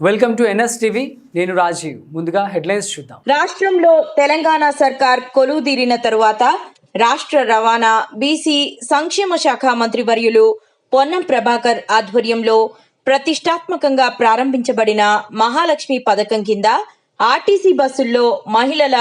Welcome to NS TV నేను రాజీవ్. ముందుగా headlines చూద్దాం. రాష్ట్రంలో తెలంగాణ సర్కార్ కొలువుదీరిన తరువాత రాష్ట్ర రవాణా బీసీ సంక్షేమ శాఖ మంత్రి వర్యులు పొన్నం ప్రభాకర్ ఆధ్వర్యంలో ప్రతిష్టాత్మకంగా ప్రారంభించబడిన మహాలక్ష్మి పథకం కింద ఆర్టీసీ బస్సుల్లో మహిళల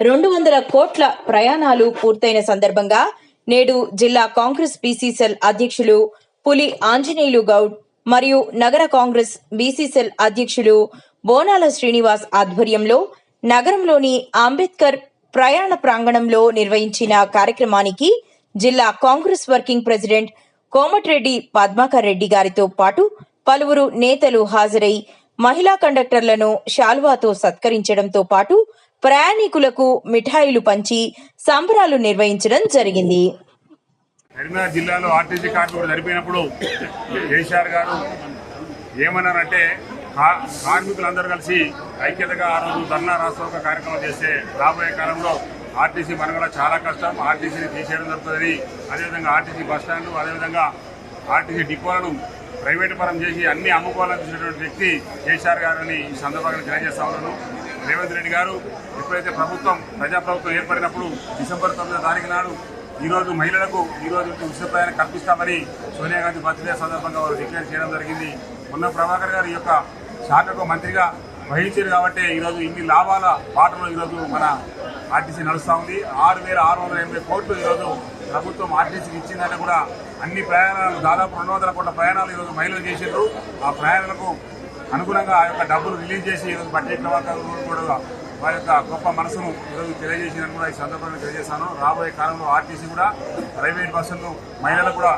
రెండు వందల కోట్ల ప్రయాణాలు పూర్తయిన సందర్భంగా నేడు జిల్లా కాంగ్రెస్ బీసీ సెల్ అధ్యక్షులు పులి ఆంజనేయులు గౌడ్ మరియు నగర కాంగ్రెస్ బీసీసెల్ అధ్యక్షులు బోనాల శ్రీనివాస్ ఆధ్వర్యంలో నగరంలోని అంబేద్కర్ ప్రయాణ ప్రాంగణంలో నిర్వహించిన కార్యక్రమానికి జిల్లా Congress working president Komatireddy Padmakar Reddy గారితో పాటు పలువురు నేతలు హాజరై మహిళా కండక్టర్లను శాల్వాతో సత్కరించడంతో పాటు ప్రయాణికులకు మిఠాయిలు పంచి సంబరాలు నిర్వహించడం జరిగింది. కరీంనగర్ జిల్లాలో ఆర్టీసీ కార్డు కూడా జరిపినప్పుడు కేసీఆర్ గారు ఏమన్నారంటే కార్మికులందరూ కలిసి ఐక్యతగా ఆ రోజు ధర్నా రాష్ట్రోక కార్యక్రమం చేస్తే రాబోయే కాలంలో ఆర్టీసీ మనగడ చాలా కష్టం ఆర్టీసీని తీసేయడం జరుగుతుందని అదేవిధంగా ఆర్టీసీ బస్ అదేవిధంగా ఆర్టీసీ డిపోలను ప్రైవేటు పరం చేసి అన్ని అమ్ముకోవాలని చూసినటువంటి వ్యక్తి కేసీఆర్ గారని ఈ సందర్భంగా తెలియజేస్తా ఉన్నాను. రేవంత్ రెడ్డి గారు ఎప్పుడైతే ప్రభుత్వం ప్రజాప్రభుత్వం ఏర్పడినప్పుడు డిసెంబర్ తొమ్మిదో తారీఖు నాడు ఈరోజు మహిళలకు ఈరోజు ఉచిత కల్పిస్తామని సోనియా గాంధీ బర్త్డే సందర్భంగా వారు డిక్లేర్ చేయడం జరిగింది. మొన్న ప్రభాకర్ గారి యొక్క శాఖకు మంత్రిగా వహించారు కాబట్టి ఈరోజు ఇన్ని లాభాల బాటలో ఈరోజు మన ఆర్టీసీ నడుస్తూ ఉంది. ఆరు వేల ఆరు వందల ఎనభై కోట్లు ఈరోజు ప్రభుత్వం ఆర్టీసీకి ఇచ్చిందంటే కూడా అన్ని ప్రయాణాలు దాదాపు రెండు వందల కోట్ల ప్రయాణాలు ఈరోజు మహిళలు చేసిండ్రు. ఆ ప్రయాణాలకు అనుగుణంగా ఆ యొక్క డబ్బులు రిలీజ్ చేసి ఈరోజు బడ్జెట్ ప్రభాకర్ కూడా వారి యొక్క గొప్ప మనసును ఈరోజు తెలియజేసిందని కూడా ఈ సందర్భంగా తెలియజేశాను రాబోయే కాలంలో ఆర్టీసీ కూడా ప్రైవేట్ బస్సులను మహిళలు కూడా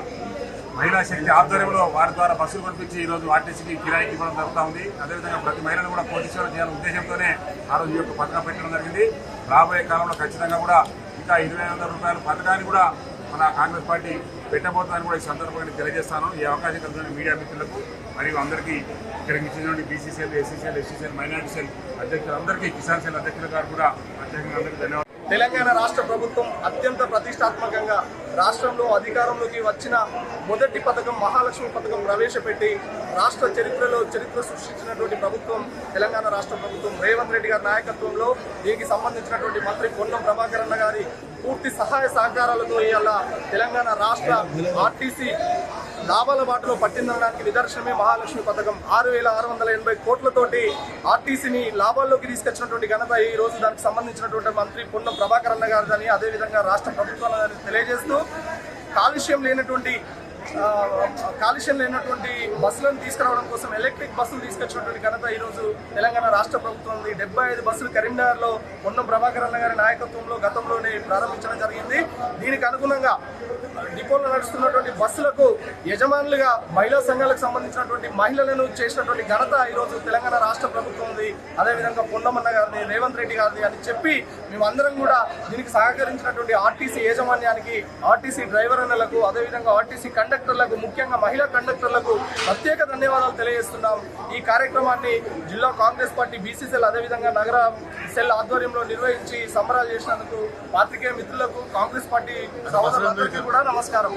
మహిళా శక్తి ఆధ్వర్యంలో వారి ద్వారా బస్సులు పంపించి ఈరోజు ఆర్టీసీకి కిరాయికి ఇవ్వడం జరుగుతూ ఉంది. అదేవిధంగా ప్రతి మహిళను కూడా కోటీశ్వరం చేయాలనే ఉద్దేశంతోనే ఆ రోజు ఈ యొక్క పథకం పెట్టడం జరిగింది. రాబోయే కాలంలో ఖచ్చితంగా కూడా ఇంకా ఇరవై వందల రూపాయల పథకాన్ని కూడా మన కాంగ్రెస్ పార్టీ పెట్టబోతుందని కూడా ఈ సందర్భంగా తెలియజేస్తాను. ఈ అవకాశం కలిగిన మీడియా మిత్రులకు మరియు అందరికీ ఇక్కడికి ఇచ్చినటువంటి BCCL SCCL SCCL minority cell అధ్యక్షులందరికీ Kisan cell అధ్యక్షుల గారు కూడా ప్రత్యేకంగా అందరికీ ధన్యవాదాలు. తెలంగాణ రాష్ట్ర ప్రభుత్వం అత్యంత ప్రతిష్టాత్మకంగా రాష్ట్రంలో అధికారంలోకి వచ్చిన మొదటి పథకం మహాలక్ష్మి పథకం ప్రవేశపెట్టి రాష్ట్ర చరిత్రలో చరిత్ర సృష్టించినటువంటి ప్రభుత్వం తెలంగాణ రాష్ట్ర ప్రభుత్వం. రేవంత్ రెడ్డి గారి నాయకత్వంలో దీనికి సంబంధించినటువంటి మంత్రి పొన్నం ప్రభాకర్ అన్న గారి పూర్తి సహాయ సహకారాలతో ఇవాళ తెలంగాణ రాష్ట్ర ఆర్టీసీ లాభాల బాటలో పట్టిందనడానికి నిదర్శనమే మహాలక్ష్మి పథకం. ఆరు వేల ఆరు వందల ఎనభై కోట్లతోటి ఆర్టీసీని లాభాల్లోకి తీసుకొచ్చినటువంటి ఘనత ఈ రోజు దానికి సంబంధించినటువంటి మంత్రి పొన్నం ప్రభాకర్ అన్న గారిని అదేవిధంగా రాష్ట్ర ప్రభుత్వాలని తెలియజేస్తూ కాలుష్యం లేనటువంటి కాలుష్యం లేనటువంటి బస్సులను తీసుకురావడం కోసం ఎలక్ట్రిక్ బస్సులు తీసుకొచ్చినటువంటి ఘనత ఈరోజు తెలంగాణ రాష్ట్ర ప్రభుత్వం ఉంది. డెబ్బై ఐదు బస్సులు కరీంనగర్లో ఉన్న ప్రభాకర్ అన్న గారి నాయకత్వంలో గతంలోనే ప్రారంభించడం జరిగింది. దీనికి అనుగుణంగా డిపోలో నడుస్తున్నటువంటి బస్సులకు యజమానులుగా మహిళా సంఘాలకు సంబంధించినటువంటి మహిళలను చేసినటువంటి ఘనత ఈరోజు తెలంగాణ రాష్ట్ర ప్రభుత్వం ఉంది. అదేవిధంగా పొన్నమన్న గారిది రేవంత్ రెడ్డి గారిది అని చెప్పి మేమందరం కూడా దీనికి సహకరించినటువంటి ఆర్టీసీ యాజమాన్యానికి ఆర్టీసీ డ్రైవర్ అన్నలకు అదేవిధంగా ఆర్టీసీ కండక్టర్లకు ముఖ్యంగా మహిళా కండక్టర్లకు ప్రత్యేక ధన్యవాదాలు తెలియజేస్తున్నాం. ఈ కార్యక్రమాన్ని జిల్లా కాంగ్రెస్ పార్టీ బీసీసీఎల్ అదేవిధంగా నగర సెల్ ఆధ్వర్యంలో నిర్వహించి సంబరాలు చేసినందుకు పాత్రికేయ మిత్రులకు కాంగ్రెస్ పార్టీ సహోదరులందరికీ కూడా నమస్కారం.